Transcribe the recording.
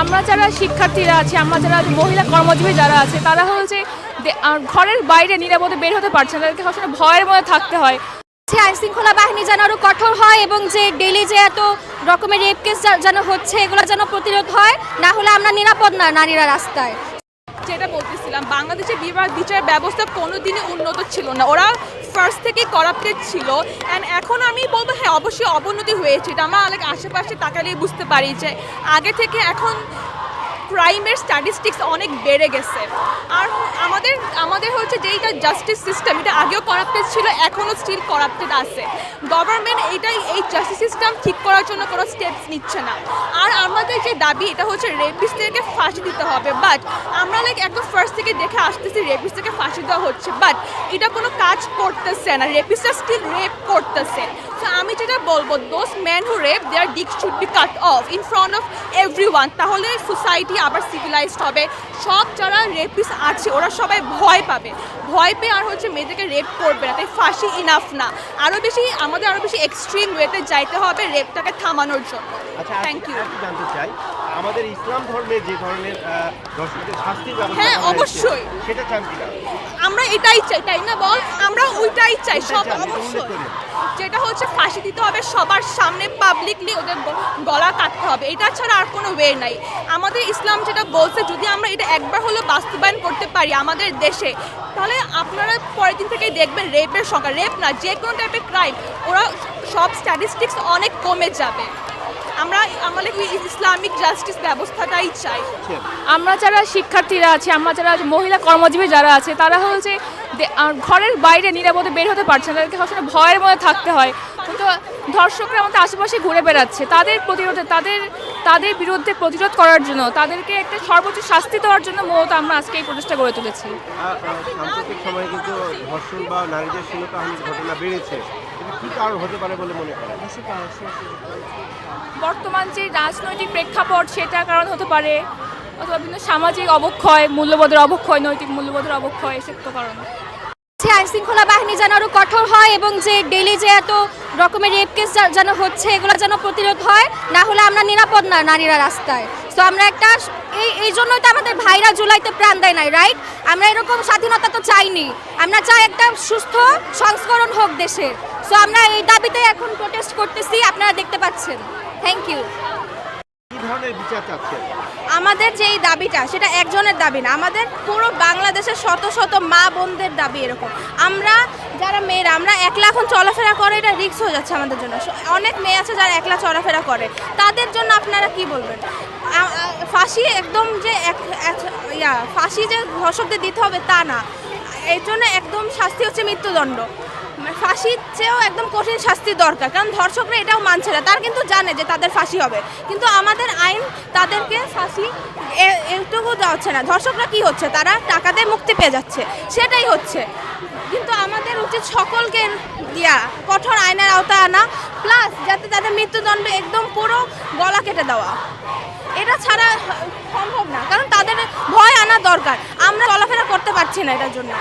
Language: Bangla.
আমরা যারা শিক্ষার্থীরা আছে আমরা যারা মহিলা কর্মজীবী যারা আছে তারা হচ্ছে ঘরের বাইরে নিরাপদে বের হতে পারছে না। তাদেরকে সবসময় ভয়ের মধ্যে থাকতে হয়। যে আইন শৃঙ্খলা বাহিনী যেন আরও কঠোর হয় এবং যে ডেলি যে এত রকমের রেপ কেস যেন হচ্ছে এগুলো যেন প্রতিরোধ হয় না হলে আমরা নিরাপদ না নারীরা রাস্তায়। যেটা বলতেছিলাম বাংলাদেশের বিভাগ বিচার ব্যবস্থা কোনোদিনই উন্নত ছিল না। ওরা ফার্স্ট থেকে করাপ্টেড ছিল অ্যান্ড এখন আমি বলব হ্যাঁ অবশ্যই অবনতি হয়েছে। এটা আমার আশেপাশে তাকালেই বুঝতে পারি যে আগে থেকে এখন ক্রাইমের স্ট্যাটিস্টিক্স অনেক বেড়ে গেছে। আর আমাদের আমাদের হচ্ছে যে এইটা জাস্টিস সিস্টেম এটা আগেও করাপ্টেড ছিল, এখনও স্টিল করাপ্টেড আছে। গভর্নমেন্ট এইটাই এই জাস্টিস সিস্টেম ঠিক করার জন্য কোনো স্টেপস নিচ্ছে না। আর আমাদের যে দাবি, এটা হচ্ছে রেপিস্টদেরকে ফাঁসি দিতে হবে। বাট আমরা লাইক একদম ফার্স্ট থেকে দেখে আসতেছি রেপিস্টকে ফাঁসি দেওয়া হচ্ছে। বাট এটা কোনো কাজ করতেছে না। রেপিস্টরা স্টিল রেপ করতেছে। তো আমি যেটা বলব those man who rape their dick should be cut off in front of every one তাহলে সোসাইটি আবার সিভিলাইজড হবে। সব যারা রেপিস আছে ওরা সবাই ভয় পাবে। ভয় পেয়ে আর হচ্ছে মেয়েদেরকে রেপ করবে না। তাই ফাঁসি ইনাফ না। আরও বেশি আমাদের আরও বেশি এক্সট্রিম ওয়েতে যাইতে হবে রেপটাকে থামানোর জন্য। আচ্ছা থ্যাংক ইউ জানতে চাই আমাদের ইসলাম ধর্মে যে ধরনের আহ, ধর্ষকদের শাস্তির ব্যবস্থা হ্যাঁ, অবশ্যই। সেটা চান কিনা? আমরা এটাই চাই তাই না বল? আমরা ওইটাই চাই সব অবশ্যই। যেটা হচ্ছে ফাঁসি দিতে হবে সবার সামনে পাবলিকলি ওদের গলা কাটতে হবে। এটা ছাড়া আর কোনো ওয়ে নাই। আমাদের ইসলাম যেটা বলছে যদি আমরা এটা একবার হলেও বাস্তবায়ন করতে পারি আমাদের দেশে তাহলে আপনারা পরের দিন থেকেই দেখবেন রেপের সংখ্যা। রেপ না যে কোনো টাইপের ক্রাইম ওরা সব স্ট্যাটিস্টিক্স অনেক কমে যাবে। আমরা আমাদের ইসলামিক জাস্টিস ব্যবস্থাটাই চাই? আমরা যারা শিক্ষার্থীরা আছি আমরা যারা মহিলা কর্মজীবী যারা আছে তারা হচ্ছে ঘরের বাইরে নিরাপদে বের হতে পারছে না তাদেরকে সবসময় ভয়ের মধ্যে থাকতে হয়। কিন্তু ধর্ষকরা আমাদের আশেপাশে ঘুরে বেড়াচ্ছে। তাদের প্রতিরোধে তাদের তাদের বিরুদ্ধে প্রতিরোধ করার জন্য তাদেরকে একটা সর্বোচ্চ শাস্তি দেওয়ার জন্য মূলত আমরা আজকে এই প্রচেষ্টা গড়ে তুলেছি। সাম্প্রতিক সময়ে কিন্তু ধর্ষণ বা নারীদের ঘটনা বেড়েছে। কি কারণ হতে পারে বলে মনে করেন? বর্তমান যে রাজনৈতিক প্রেক্ষাপট সেটা কারণ হতে পারে। অথবা বিভিন্ন সামাজিক অবক্ষয় মূল্যবোধের অবক্ষয় নৈতিক মূল্যবোধের অবক্ষয় এসব তো কারণ। আইন শৃঙ্খলা বাহিনী যেন আরও কঠোর হয় এবং যে ডেলি যে এত রকমের রেপ কেস যেন হচ্ছে এগুলো যেন প্রতিরোধ হয় না হলে আমরা নিরাপদ না নারীরা রাস্তায়। তো আমরা একটা এই এই জন্যই তো আমাদের ভাইরা জুলাইতে প্রাণ দেয় নাই রাইট আমরা এরকম স্বাধীনতা তো চাইনি। আমরা চাই একটা সুস্থ সংস্করণ হোক দেশের। সো আমরা এই দাবিতে এখন প্রোটেস্ট করতেছি আপনারা দেখতে পাচ্ছেন। থ্যাংক ইউ আমাদের যে এই দাবিটা সেটা একজনের দাবি না আমাদের পুরো বাংলাদেশের শত শত মা বোনদের দাবি এরকম। আমরা যারা মেয়েরা আমরা একলা এখন চলাফেরা করে এটা রিস্ক হয়ে যাচ্ছে আমাদের জন্য। অনেক মেয়ে আছে যারা একলা চলাফেরা করে। তাদের জন্য আপনারা কি বলবেন? ফাঁসি একদম যে ইয়া ফাঁসি যে ধর্ষকদের দিতে হবে তা না। এর জন্য একদম শাস্তি হচ্ছে মৃত্যুদণ্ড। ফাঁসির চেয়েও একদম কঠিন শাস্তি দরকার। কারণ ধর্ষকরা এটাও মানছে না। তারা কিন্তু জানে যে তাদের ফাঁসি হবে। কিন্তু আমাদের আইন তাদেরকে ফাঁসি এটুকু যাচ্ছে না। ধর্ষকরা কি হচ্ছে? তারা টাকা দিয়ে মুক্তি পেয়ে যাচ্ছে। সেটাই হচ্ছে। কিন্তু আমাদের উচিত সকলকে ইয়া, কঠোর আইনের আওতা আনা। প্লাস যাতে তাদের মৃত্যুদণ্ড একদম পুরো গলা কেটে দেওয়া। এটা ছাড়া সম্ভব না। কারণ তাদের ভয় আনা দরকার। আমরা চলাফেরা করতে পারছি না এটার জন্য।